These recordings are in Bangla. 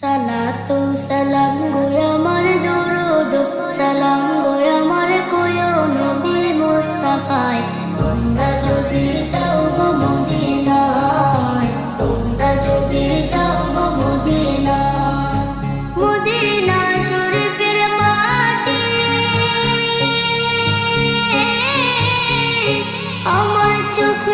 সালাতু সালাম গো আমার দরুদ, সালাম গো আমার কোয় নবী মুস্তাফায়। তোমরা যদি যাও গো মদিনায়, তোমরা যদি যাও গো মদিনায়। মদিনা শরীফের মাটি, আমার চোখে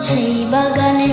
সেই বাগানে